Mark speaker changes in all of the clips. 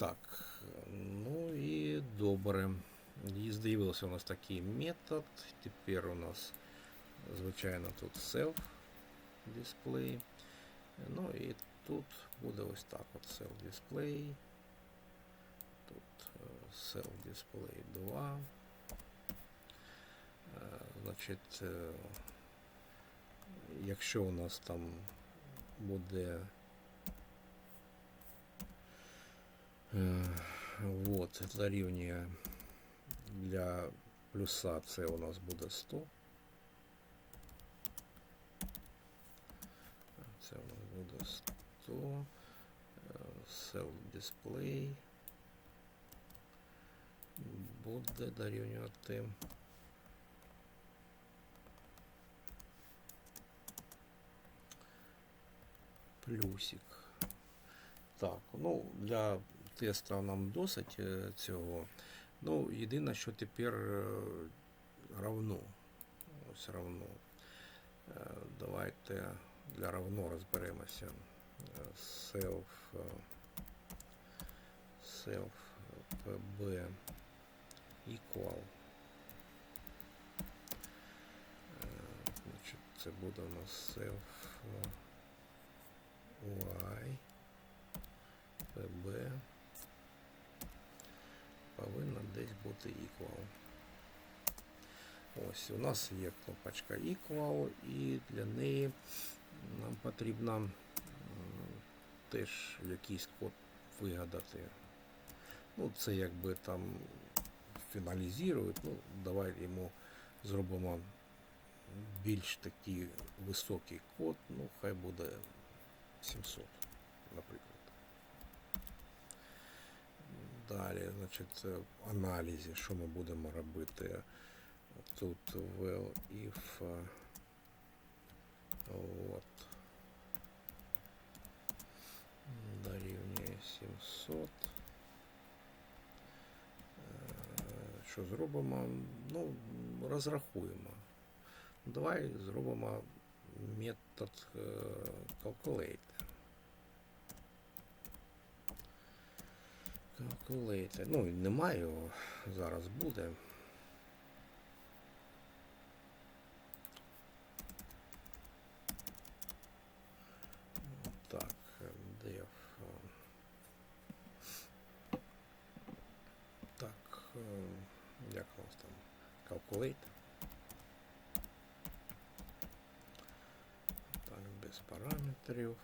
Speaker 1: Так, ну і добре. І з'явився у нас такий метод. Тепер у нас, звичайно, тут self display. Ну і тут буде ось так от self display. Тут е, self display 2. Е, Значить, е, якщо у нас там буде е, вот, дорівнює для плюса це у нас буде 100. Це у нас буде 100. е, Self display буде дорівнювати плюсик. Так, ну для теста нам досить е, цього. Ну, єдине, що тепер е, равно. Ось равно. Е, Давайте для равно розберемося. Self, self pb equal. Значить, це буде у нас self y pb десь бути equal. Ось у нас є кнопочка equal, і для неї нам потрібно теж якийсь код вигадати. Ну, це якби там фіналізують. Ну, давай йому зробимо більш такий високий код, ну, хай буде 700, наприклад. Далі, значить, е, в аналізі, що ми будемо робити. Тут well if е, от, дорівнює 700. Е, Що зробимо? Ну, розрахуємо. Давай зробимо метод е, calculate. Calculate. Ну, немає його, зараз буде. Так, е, Так, е, як у нас там? Calculate. Так, без параметрів.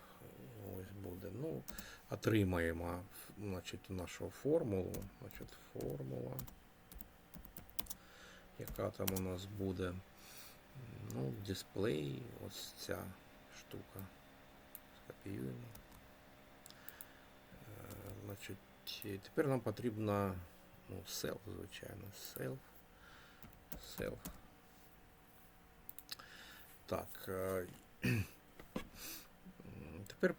Speaker 1: Ось буде. Ну, отримаємо значить, нашу формулу. Значить, формула. Яка там у нас буде? Ну, дисплей, ось ця штука. Скопіюємо. Е, Значить, тепер нам потрібно ну, self, звичайно. Self. Self. Так. Тепер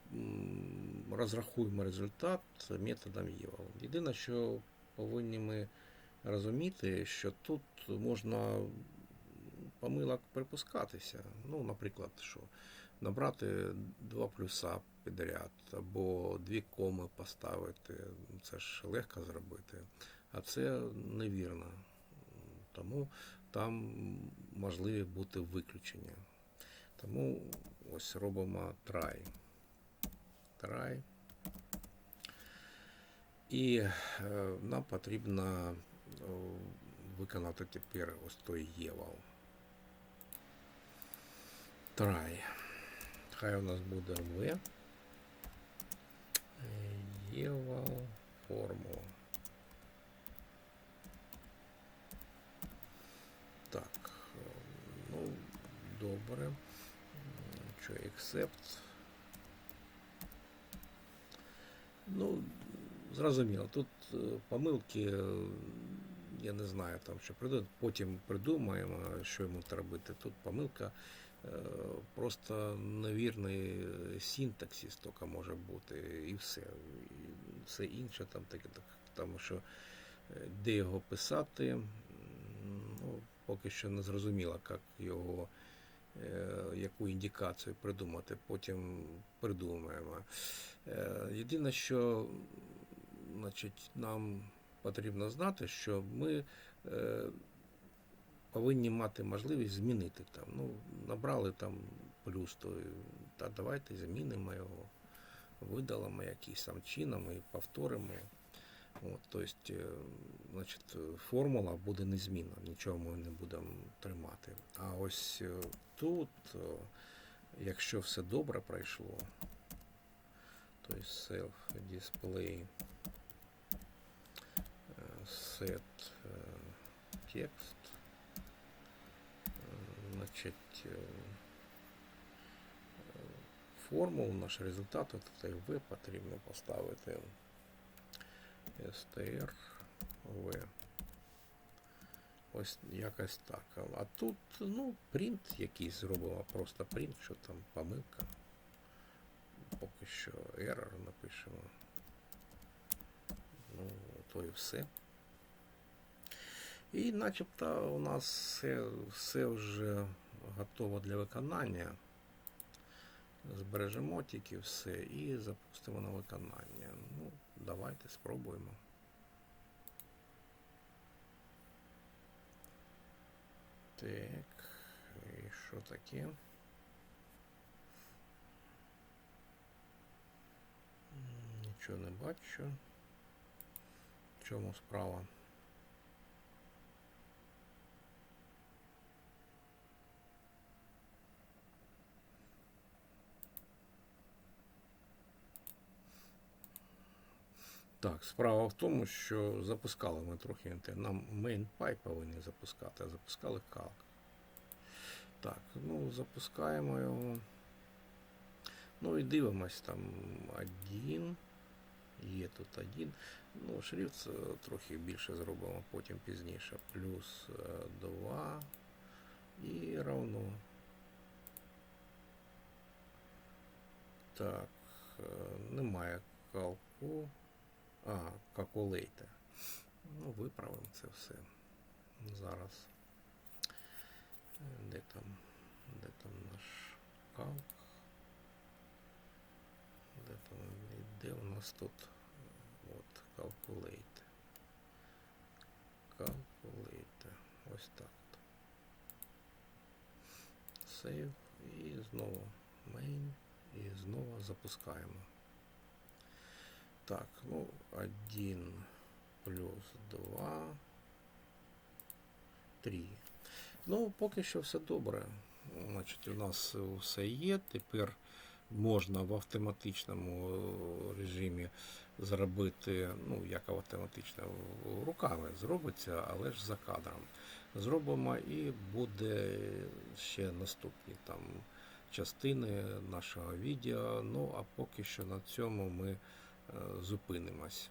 Speaker 1: розрахуємо результат методом eval. Єдине, що повинні ми розуміти, що тут можна помилок припускатися. Ну, наприклад, що набрати два плюса підряд, або дві коми поставити. Це ж легко зробити, а це невірно. Тому там можливі бути виключення. Тому ось робимо try. Try. І е, нам потрібно е, виконати тепер ось той євал. Try. Хай у нас буде V. Євал формула. Так, е, ну, добре. М, Що, accept. Ну, зрозуміло, тут е, помилки, е, я не знаю, там що придумати, потім придумаємо, що йому треба робити. Тут помилка, е, просто невірний синтаксис тільки може бути, і все. І все інше там таке, так, тому що де його писати, ну, поки що не зрозуміло, як його яку індикацію придумати, потім придумаємо. Е, Єдине, що значить, нам потрібно знати, що ми е, повинні мати можливість змінити там. Ну, набрали там плюс, то та давайте змінимо його, видалимо якийсь там чином і повторимо. От, тобто, е, значить, формула буде незмінна, нічого ми не будемо тримати. А ось е, тут, е, якщо все добре пройшло, то есть self display е, set е, текст, значить, е, наш результат, от в потрібно поставити str v. Ось якось так. А тут, ну, принт якийсь зробимо, просто принт, що там помилка. Поки що error напишемо. Ну, то і все. І начебто у нас все, все вже готово для виконання. Збережемо тільки все і запустимо на виконання. Ну, давайте спробуємо. Так, і що таке? Нічого не бачу. В чому справа? Так, справа в тому, що запускали ми трохи інтер. Нам MainPy повинні запускати, а запускали calc. Так, ну запускаємо його. Ну і дивимось там один. Є тут один. Ну, шрифт е, трохи більше зробимо потім пізніше. Плюс 2 і равно. Так, е, немає калку. А, calculator. Ну, виправимо це все. Зараз. Де там? Де там наш калк? Де там? Де у нас тут? От, calculate. Calculate. Ось так. Save. І знову main. І знову запускаємо. Так, ну, 1 плюс 2, 3. Ну, поки що все добре. Значить, у нас все є. Тепер можна в автоматичному е, режимі зробити, ну, як автоматично, руками зробиться, але ж за кадром. Зробимо і буде ще наступні там частини нашого відео. Ну, а поки що на цьому ми зупинимось.